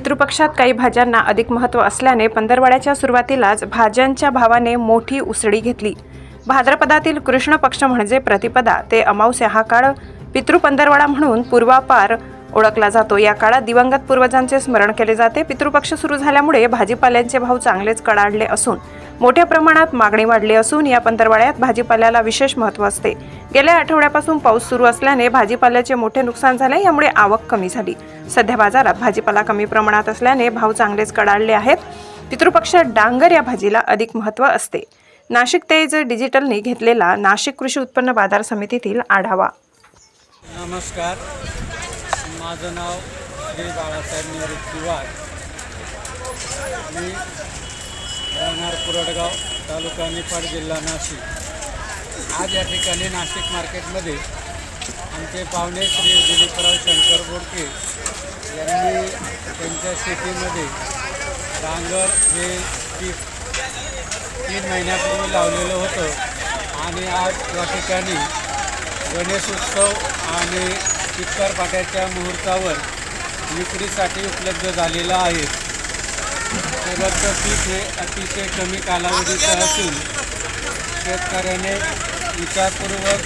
पितृपक्षात काही भाज्यांना अधिक महत्त्व असल्याने पंधरवड्याच्या सुरुवातीलाच भाज्यांच्या भावाने मोठी उसळी घेतली. भाद्रपदातील कृष्ण पक्ष म्हणजे प्रतिपदा. ते अमावस्या हा काळ पितृपंधरवडा म्हणून पूर्वापार ओळखला जातो. या काळात दिवंगत पूर्वजांचे स्मरण केले जाते. पितृपक्ष सुरू झाल्यामुळे भाजीपाल्यांचे भाव चांगलेच कडाडले असून मोठ्या प्रमाणात मागणी वाढली असून या पंधरवाड्यात भाजीपाल्याला विशेष महत्त्व असते. गेल्या आठवड्यापासून पाऊस सुरू असल्याने भाजीपाल्याचे मोठे नुकसान झाले यामुळे आवक कमी झाली. सध्या बाजारात भाजीपाला कमी प्रमाणात असल्याने भाव चांगलेच कडाडले आहेत. पितृपक्ष डांगर या भाजीला अधिक महत्त्व असते. नाशिक तेज डिजिटलने घेतलेला नाशिक कृषी उत्पन्न बाजार समितीतील आढावा. नमस्कार. माझं नाव श्री बाळासाहेब निवृत्ती वाघ मी कुरडगाव तालुका निफाड जिल्हा नाशिक. आज या ठिकाणी नाशिक मार्केटमध्ये आमचे पाहुणे श्री दिलीपराव शंकर बोडके यांनी त्यांच्या शेतीमध्ये डांगर हे पीक तीन महिन्यापूर्वी लावलेलं होतं आणि आज या ठिकाणी गणेश उत्सव आणि चित्तर पाट्याच्या मुहूर्तावर विक्रीसाठी उपलब्ध झालेला आहे. सोबतचं पीक हे अतिशय कमी कालावधीचं असून शेतकऱ्याने विचारपूर्वक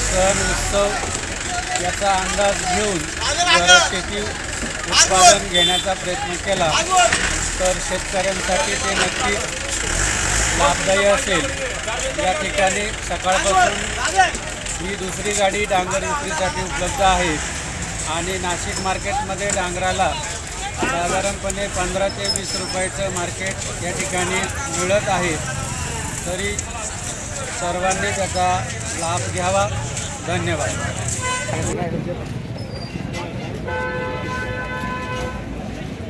सण उत्सव याचा अंदाज घेऊन शेती उत्पादन घेण्याचा प्रयत्न केला तर शेतकऱ्यांसाठी ते नक्कीच लाभदायी असेल. या ठिकाणी सकाळपासून ही दुसरी गाडी डांगर विक्रीसाठी उपलब्ध आहे. आणि नाशिक मार्केटमध्ये डांगराला साधारणपणे पंधरा ते वीस रुपयाचं मार्केट या ठिकाणी मिळत आहे. तरी सर्वांनी त्याचा लाभ घ्यावा. धन्यवाद.